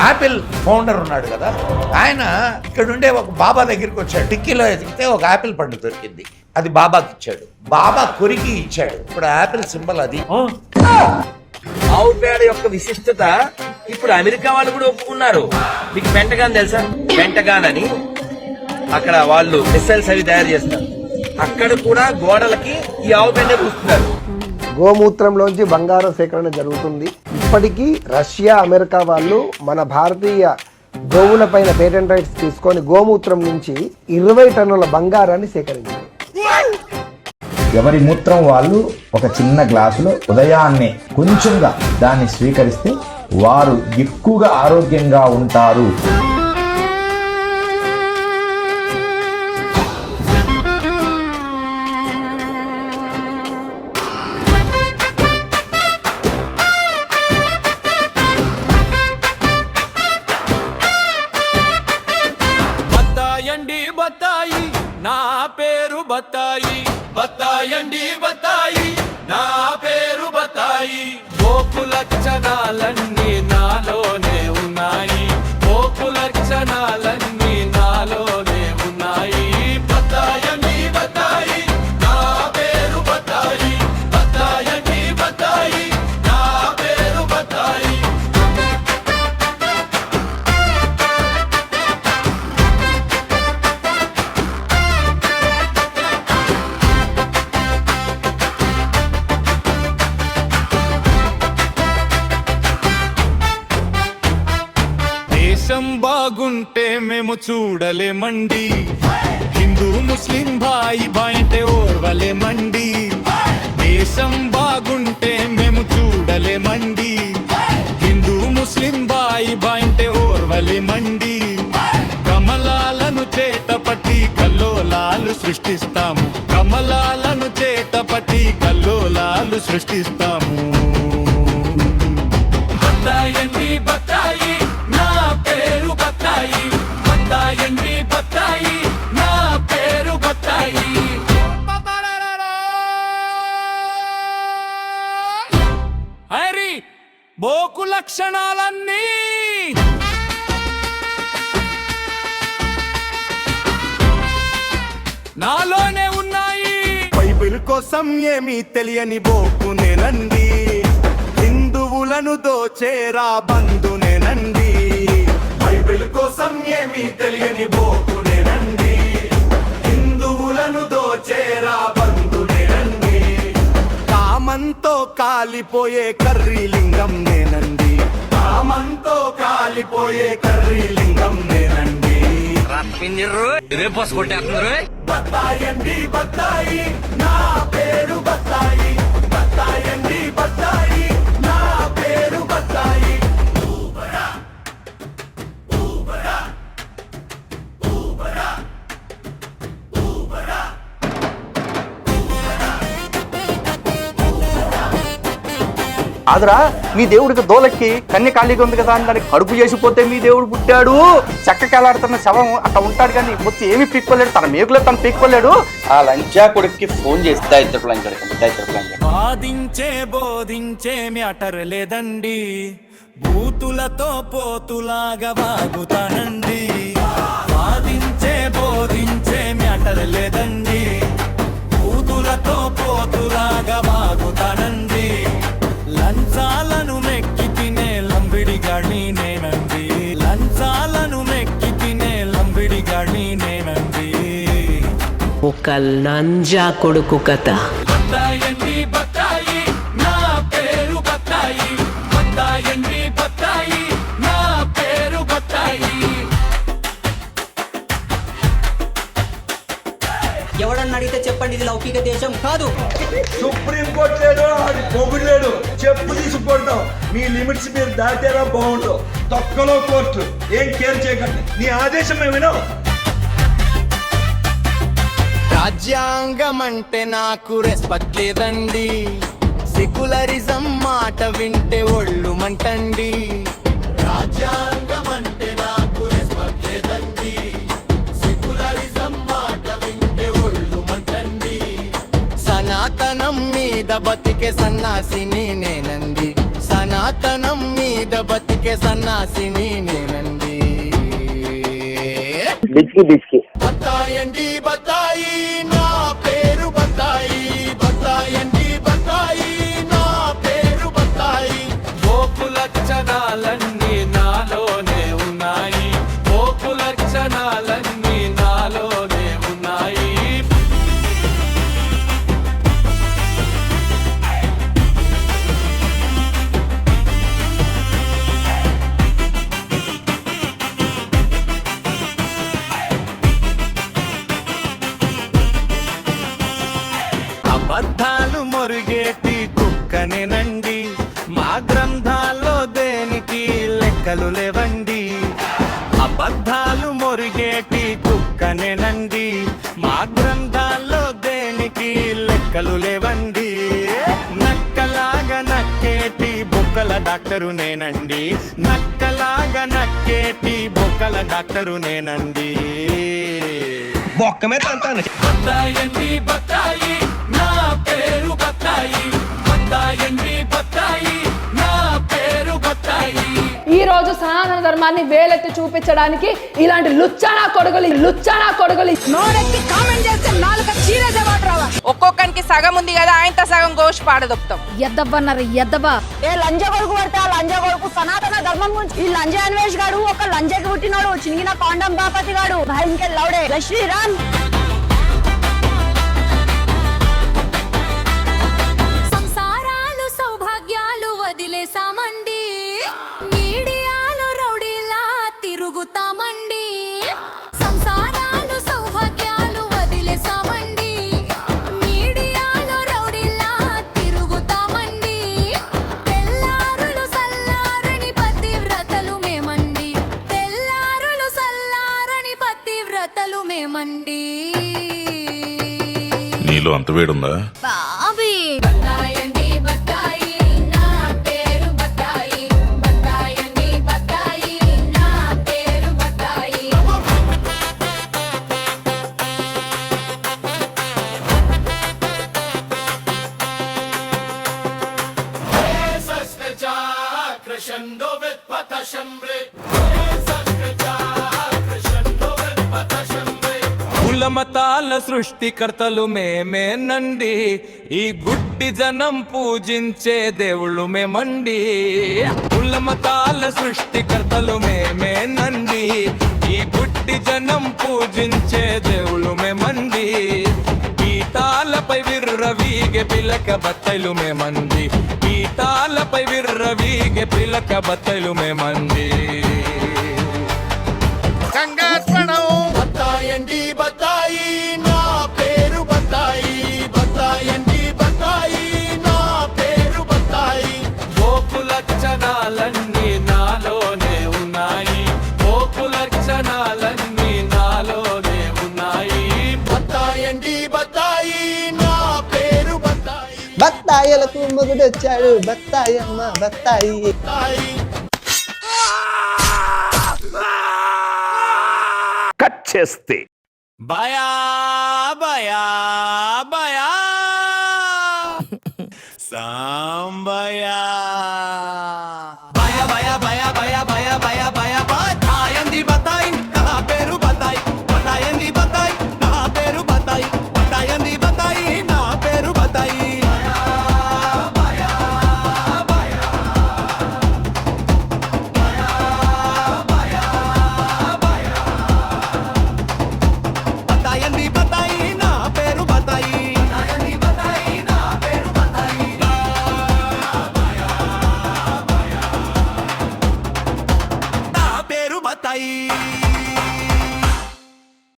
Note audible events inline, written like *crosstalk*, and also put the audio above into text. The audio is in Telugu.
యాపిల్ ఫౌండర్ ఉన్నాడు కదా ఆయన ఇక్కడ ఉండే ఒక బాబా దగ్గరికి వచ్చాడు. టిక్కీలో ఎదిగితే ఒక యాపిల్ పండు దొరికింది. అది బాబాకి ఇచ్చాడు. బాబా కొరికి ఇచ్చాడు. ఇప్పుడు యాపిల్ సింబల్ అది. ఆవు పేడ యొక్క విశిష్టత ఇప్పుడు అమెరికా వాళ్ళు కూడా ఒప్పుకున్నారు. మీకు పెంటగాన్ తెలుసా? పెంటగాన్ అని. అక్కడ వాళ్ళు మిసైల్స్ అవి తయారు చేస్తారు. అక్కడ కూడా గోడలకి ఈ ఆవు పెండ పూస్తున్నారు. గోమూత్రంలోంచి బంగారం సేకరణ జరుగుతుంది. ఇప్పటికీ రష్యా అమెరికా వాళ్ళు మన భారతీయ గోవుల పైన పేటెంట్ రైట్స్ తీసుకొని గోమూత్రం నుంచి ఇరవై టన్నుల బంగారాన్ని సేకరించారు. ఎవరి మూత్రం వాళ్ళు ఒక చిన్న గ్లాసులో ఉదయాన్నే కొంచెంగా దాన్ని స్వీకరిస్తే వారు ఎక్కువగా ఆరోగ్యంగా ఉంటారు. బత్తాయి బత్తాయండి బత్తాయి. నా పేరు బత్తాయి. పోపు లక్షణాలన్నీ నాలోనే బాగుంటే మేము చూడలేమండి. హిందూ ముస్లిం భాయి బాయంటే ఓర్వలేమండి. దేశం బాగుంటే మేము చూడలేమండి. హిందూ ముస్లిం బాయి బాయంటే ఓర్వలేమండి. కమలాలను చేతపట్టి కల్లోలాలు సృష్టిస్తాము. కమలాలను చేతపట్టి కల్లోలాలు సృష్టిస్తాము. నాలోనే ఉన్నాయి. బైబిల్ కోసం ఏమీ తెలియని బోకునేనండి హిందువులను దోచేరా బంధునేనండి బైబిల్ కోసం ఏమీ తెలియని బోకునేనండి హిందువులను దోచేరా బంధునేనండి కామంతో కాలిపోయే కర్రీ లింగం నేనండి కామంతో కాలిపోయే కర్రీ లింగం నేనండి రేపు కొట్టేస్తున్నారు బత్తాయండి బత్తాయి నా పేరు బత్తాయి బత్తాయండి బత్తాయి నా పేరు బత్తాయి ఆదరా? మీ దేవుడికి దోలెక్కి కన్య ఖాళీగా ఉంది కదా అని దానికి కడుపు చేసిపోతే మీ దేవుడు పుట్టాడు. చెక్కకెళ్ళాడుతున్న శవం అట్లా ఉంటాడు కానీ మొత్తం ఏమి పీక్కోలేడు తన మేకులే తను పీక్కోలేడు ఆ లంచా కొడుక్కి ఫోన్ చేసి లంచాడు లంచాడు వాదించే బోధించే మ్యాటర్ లేదండి. బూతులతో పోతులాగా వాగుతానండి. వాదించే బోధించే మ్యాటర్ లేదండి. బూతులతో పోతులాగా వాగుతానండి. లంచాలను ఒక నంజా కొడుకు కథ. బత్తాయండి బత్తాయి నా పేరు బత్తాయి. బత్తాయండి బత్తాయి నా పేరు బత్తాయి. ఎవడన్నా అడిగితే చెప్పండి ఇది లౌకిక దేశం కాదు. సుప్రీం కోర్టు లేడు అది పొగుడు లేడు చెప్పు తీసుకుంటాం మీ లిమిట్స్ మీరు దాటారా బాగుండు తొక్కలో కోర్టు. ఏం కేర్ చేయకండి. నీ ఆదేశం ఏమైనా రాజ్యాంగం అంటే నాకు రెస్పెక్ట్ లేదండి. సెక్యులరిజం మాట వింటే ఒళ్ళు మంటండి. రాజ్యాంగం అంటే నాకు రెస్పెక్ట్ లేదండి. సెక్యులరిజం మాట వింటే ఒళ్ళు మంటండి. సనాతనం మీద బతికే సన్నాసిని నేనండి. సనాతనం మీద బతికే సన్నాసిని నేనండి. బిచ్కి బిచ్కి. బత్తాయండి బత్తాయి నా పేరు బత్తాయి. బత్తాయండి బత్తాయి నా పేరు బత్తాయి. పోపు కుక్కనేనండి మా గ్రంథాల్లో దేనికి లెక్కలు లేవండి? నక్కలాగా నక్కేటి బొక్కల డాక్టరు నేనండి. నక్కలాగా నక్కేటి బొక్కల డాక్టరు నేనండి. బత్తాయండి బత్తాయి ధర్మాన్ని వేలెత్తి చూపించడానికి ఇలాంటి లుచ్చానా కొడుకులు లుచ్చానా కొడుకులు. నోరెత్తి కామెంట్ చేస్తే నాలుక ఒక్కొక్కరికి సగం ఉంది కదా ఆయనతో సగం గోష్ పాడదొప్తాం ఎద్దబ్బన్నారు ఎద్దబా ఏ లంజ కొడుకు పడితే ఆ లంజ కొడుకు సనాతన ధర్మం గురించి ఈ లంజ అన్వేష్ గాడు ఒక లంజకి పుట్టినాడు చినిగిన కాండం బాపతి గాడు. భయంకర్ లౌడే. శ్రీరామ్. సంసారాలు సౌభాగ్యాలు వదిలేసామండి. తిరుగుతామండి సంసారాలు సౌభాగ్యాలు వదిలేసామండి. మీడియాలు రౌడీలా తిరుగుతామండి. తెల్లారులు సల్లారని పతివ్రతలు మేమండి. తెల్లారులు సల్లారని పతివ్రతలు మేమండి. నీలో అంత వేడుందా? కుల మతాల సృష్టికర్తలు మేమేనండి. ఈ గుడ్డి జనం పూజించే దేవుళ్ళు మేమండి. కుల మతాల సృష్టికర్తలు మేమేనండి. ఈ గుడ్డి జనం పూజించే దేవుళ్ళు మేమండి. పీఠాలపై విర్రవీగే పిలక బత్తలు మేమండి. పీఠాలపై విర్రవీగే పిలక బత్తలు మేమండి. బత్తాయిలకు మొగుడు వచ్చాడు బత్తాయి బత్తాయి. కట్ చేస్తే. బయా బయా బయా. *laughs* సాంబయా.